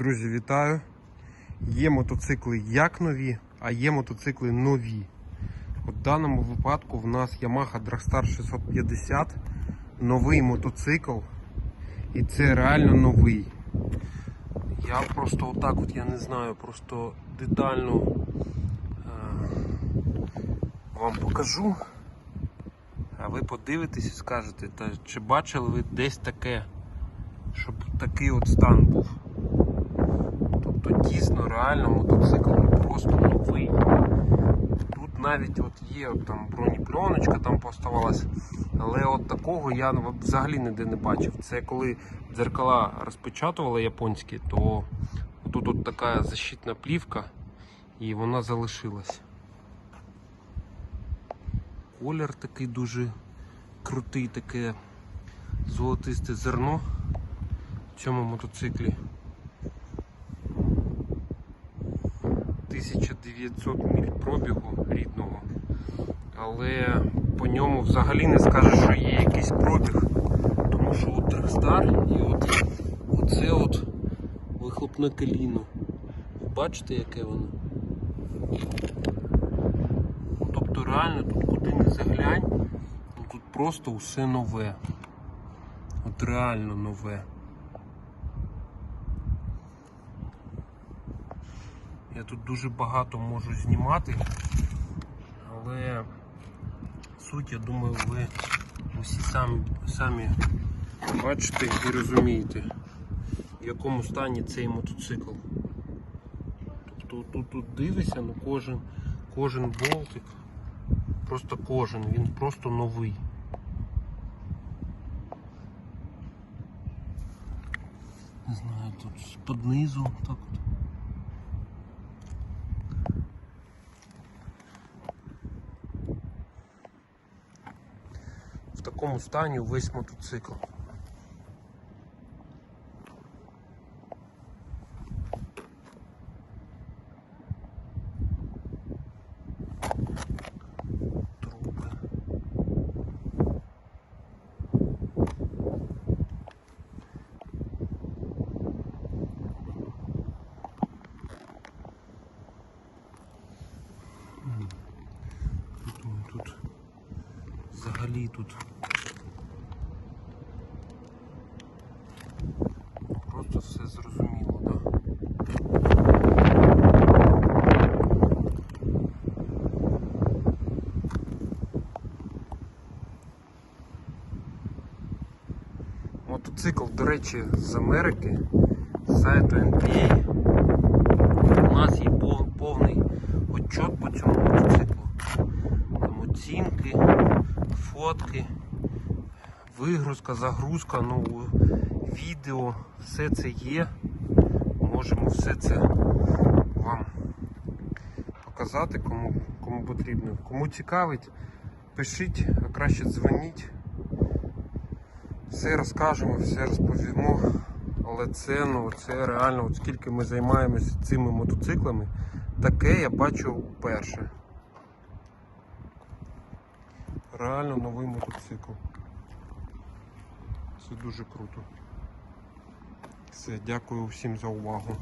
Друзі, вітаю! Є мотоцикли як нові, а є мотоцикли нові. В даному випадку в нас Yamaha Dragstar 650, новий мотоцикл. І це реально новий. Я просто отак от я не знаю, просто детально е, вам покажу. А ви подивитесь і скажете, та чи бачили ви десь таке, щоб такий от стан був. Тобто дійсно реально мотоцикл просто новий. Тут навіть от є там бронепленочка там поставалась, але от такого я взагалі ніде не бачив. Це коли дзеркала розпечатували японські, то тут от така защитна плівка і вона залишилась. Колір такий дуже крутий, таке золотисте зерно в цьому мотоциклі. 1900 міль пробігу рідного, але по ньому взагалі не скажеш, що є якийсь пробіг, тому що от Dragstar і от оце от вихлопне коліно. Бачите, яке воно? Тобто реально тут куди не заглянь, тут просто усе нове. От реально нове. Я тут дуже багато можу знімати, але суть, я думаю, ви усі самі, самі бачите і розумієте, в якому стані цей мотоцикл. Тобто тут, тут дивишся, ну кожен, кожен болтик, просто кожен, він просто новий. Не знаю, тут з-під низу так от. В такому стані весь мотоцикл. Тут взагалі тут просто все зрозуміло, да? Мотоцикл, до речі, з Америки, з сайту NBA. У нас є повний отчет по цьому мотоциклу. Там оцінки, фотки, вигрузка, загрузка, ну, відео, все це є. Можемо все це вам показати, кому, кому потрібно. Кому цікавить, пишіть, а краще дзвоніть. Все розкажемо, все розповімо. Але це, ну, це реально, от скільки ми займаємося цими мотоциклами, таке я бачу вперше. Реально новий мотоцикл. Це дуже круто. Все, дякую всім за увагу.